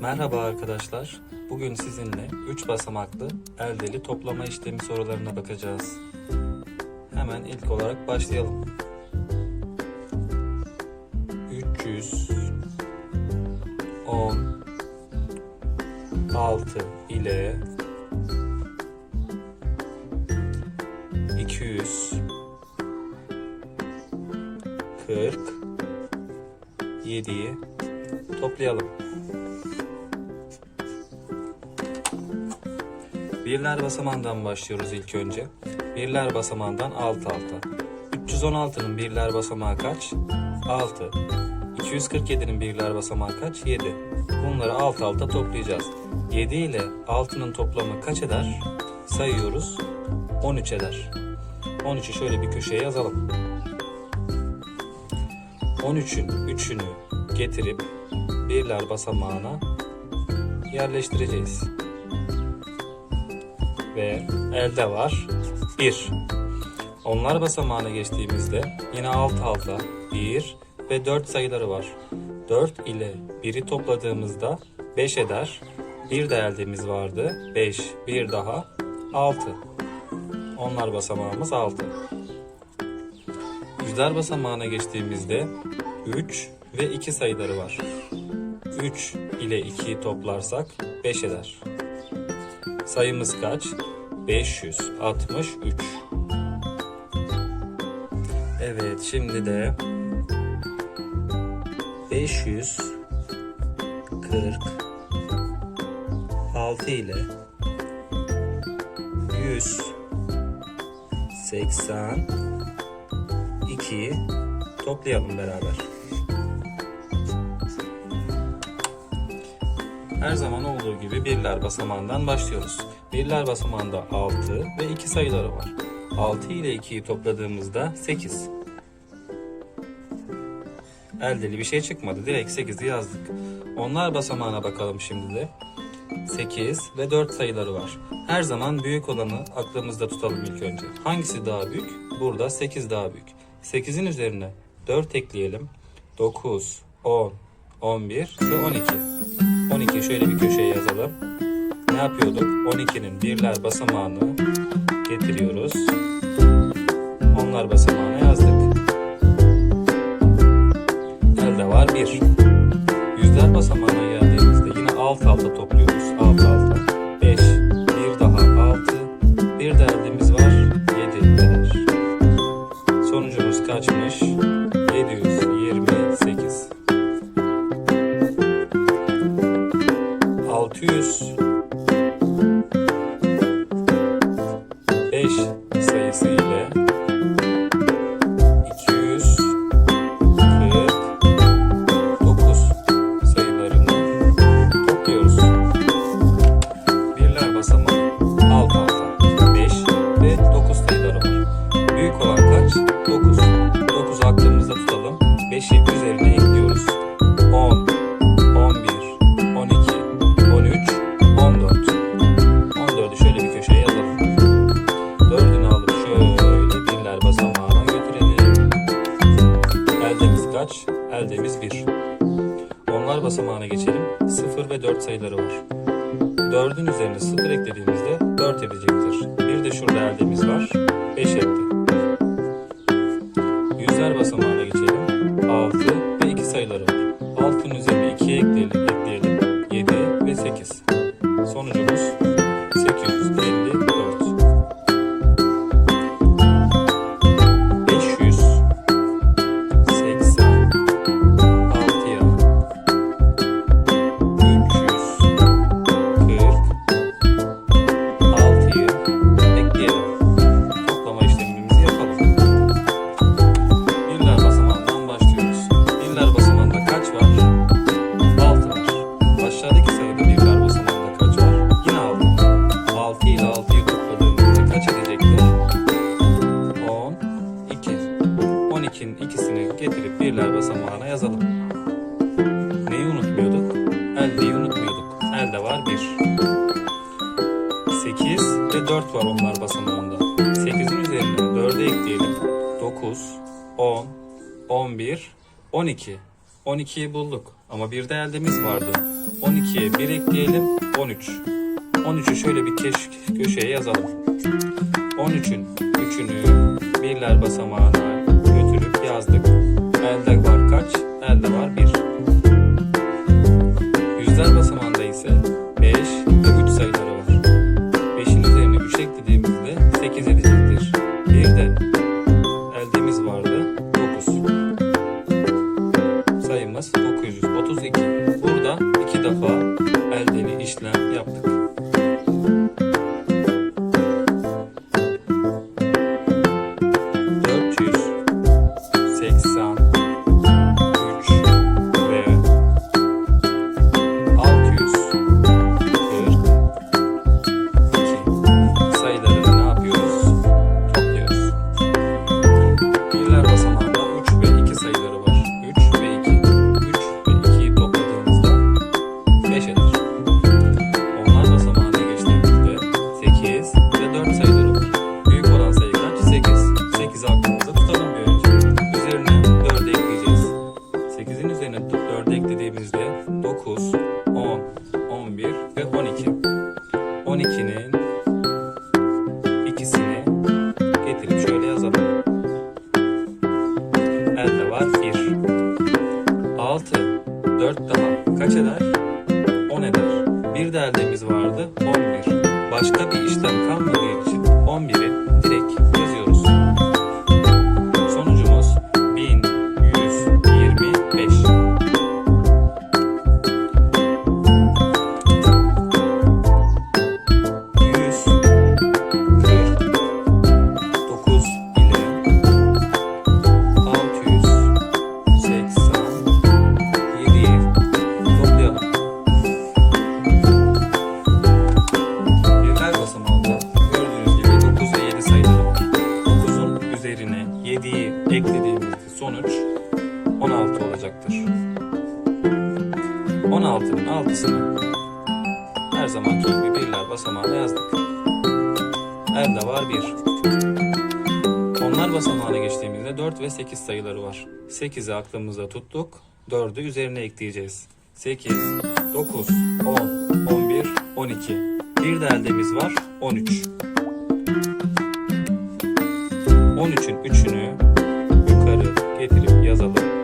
Merhaba arkadaşlar. Bugün sizinle 3 basamaklı eldeli toplama işlemi sorularına bakacağız. Hemen ilk olarak başlayalım. 300 10 6 ile 200 40 7'yi toplayalım. Birler basamağından başlıyoruz ilk önce. Birler basamağından alt alta. 316'nın birler basamağı kaç? 6. 247'nin birler basamağı kaç? 7. Bunları alt alta toplayacağız. 7 ile 6'nın toplamı kaç eder? Sayıyoruz. 13 eder. 13'ü şöyle bir köşeye yazalım. 13'ün 3'ünü getirip birler basamağına yerleştireceğiz. Ve elde var 1. Onlar basamağına geçtiğimizde yine alt alta 1 ve 4 sayıları var. 4 ile 1'i topladığımızda 5 eder. Bir de eldemiz vardı. 5, bir daha 6. Onlar basamağımız 6. Yüzler basamağına geçtiğimizde 3 ve 2 sayıları var. 3 ile 2'yi toplarsak 5 eder. Sayımız kaç? 563. Evet, şimdi de 546 ile 182'yi toplayalım beraber. Her zaman olduğu gibi birler basamağından başlıyoruz. Birler basamağında 6 ve 2 sayıları var. 6 ile 2'yi topladığımızda 8. Eldeli bir şey çıkmadı. Direkt 8'i yazdık. Onlar basamağına bakalım şimdi de. 8 ve 4 sayıları var. Her zaman büyük olanı aklımızda tutalım ilk önce. Hangisi daha büyük? Burada 8 daha büyük. 8'in üzerine 4 ekleyelim. 9, 10, 11 ve 12. 12 şöyle bir köşeye yazalım. Ne yapıyorduk? 12'nin birler basamağını getiriyoruz. Onlar basamağına yazdık. Elde var 1. Tschüss. 0 ve 4 sayıları var. 4'ün üzerine 0 eklediğimizde 4 edecektir. Bir de şurada eldemiz var. 5 etti. Yüzler basamağına geçelim. Var 1. 8 ve 4 var onlar basamağında. 8'in üzerine 4'e ekleyelim. 9, 10, 11, 12. 12'yi bulduk ama bir de eldemiz vardı. 12'ye 1 ekleyelim. 13. 13'ü şöyle bir keş, köşeye yazalım. 13'ün 3'ünü birler basamağına götürüp yazdık. Elde var kaç? Elde var 1. Yüzler basamağında 12'nin ikisini getirip şöyle yazalım. Elde var 1. 6. 4 daha kaç eder? 10 eder. Bir de eldemiz vardı 11. Başka bir 16'nın altısını her zamanki gibi birler basamağına yazdık. Elde var 1. Onlar basamağına geçtiğimizde 4 ve 8 sayıları var. 8'i aklımıza tuttuk. 4'ü üzerine ekleyeceğiz. 8, 9, 10, 11, 12. Bir de eldemiz var 13. 13'ün 3'ünü yukarı getirip yazalım.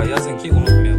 Kaya Senki unutmayın.